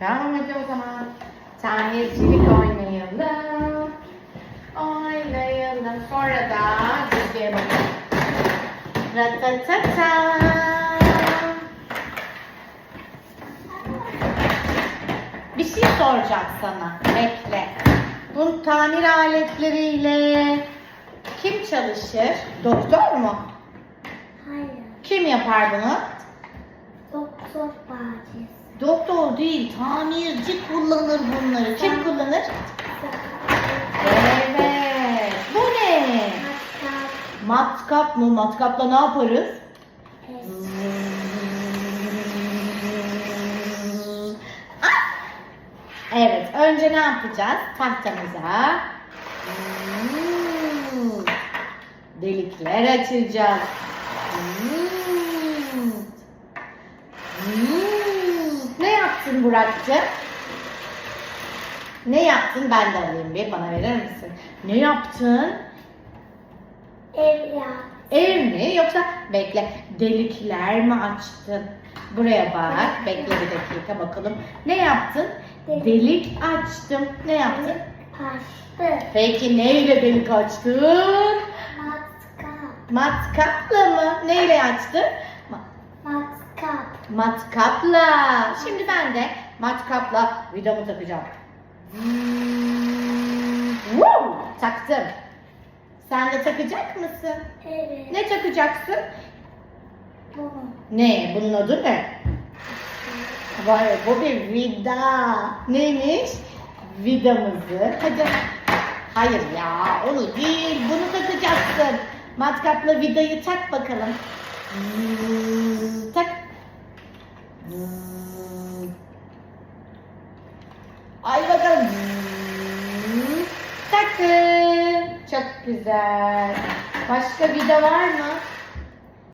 Tamam hadi o zaman. Tamircilik oynayalım. Oynayalım. Sonra da diziye bakalım. Ratatata. Bir şey soracağım sana. Bekle. Bu tamir aletleriyle kim çalışır? Doktor mu? Hayır. Kim yapar bunu? Doktor bahçesi. Doktor değil, tamirci kullanır bunları. Kim kullanır? Evet. Bu ne? Matkap. Matkap mı? Matkapla ne yaparız? Ah! Evet, önce ne yapacağız? Tahtamıza hmm, delikler açacağız. Hmm. Hmm. Ne yaptın Burak'cığım? Ne yaptın? Ben de alayım bir. Bana verir misin? Ne yaptın? Ev yap. Ev mi yoksa bekle delikler mi açtın? Buraya bak. Bekle bir dakika bakalım. Ne yaptın? Delik. Delik açtım. Ne yaptın? Açtı. Peki neyle delik açtın? Matkap. Matkapla mı? Neyle açtın? Ma- Matkap. matkapla. Şimdi ben de matkapla vidamı takacağım. Woo! Taktım. Sen de takacak mısın? Evet. Ne takacaksın? Bu. Ne? Bunun adı ne? Vay bu bir vida. Neymiş? Vidamızı. Hadi. Hayır ya onu değil. Bunu takacaksın. Matkapla vidayı tak bakalım. Tak. Ay bakalım. Takın. Çok güzel. Başka vida var mı?